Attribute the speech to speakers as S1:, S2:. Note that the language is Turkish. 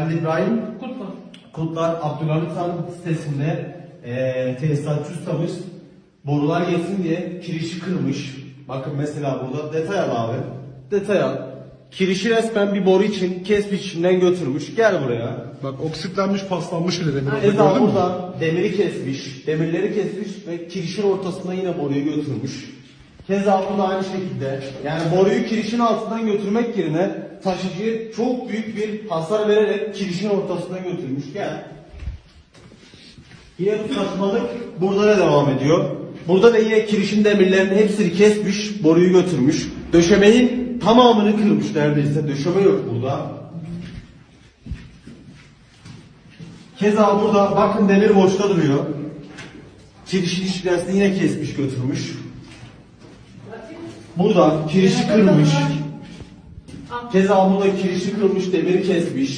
S1: Halil İbrahim
S2: Kutla.
S1: Kutlar Abdülhamit Han sitesinde eee tesisatçı ustamız borular geçsin diye kirişi kırmış. Bakın mesela burada detay al abi. Detay al. Kirişi resmen bir boru için kesmiş içinden götürmüş. Gel buraya.
S3: Bak oksitlenmiş paslanmış bile demir mü?
S1: burada demiri kesmiş, demirleri kesmiş ve kirişin ortasına yine boruyu götürmüş. Keza burada aynı şekilde yani boruyu kirişin altından götürmek yerine taşıcıya çok büyük bir hasar vererek kirişin ortasından götürmüş. Gel. Yine bu saçmalık burada da devam ediyor. Burada da yine kirişin demirlerinin hepsini kesmiş, boruyu götürmüş. Döşemeyin tamamını kırmış neredeyse. Döşeme yok burada. Keza burada bakın demir boşta duruyor. Kirişin işlersini yine kesmiş götürmüş. Burada kirişi kırmış. Keza burada kirişi kırmış demiri kesmiş.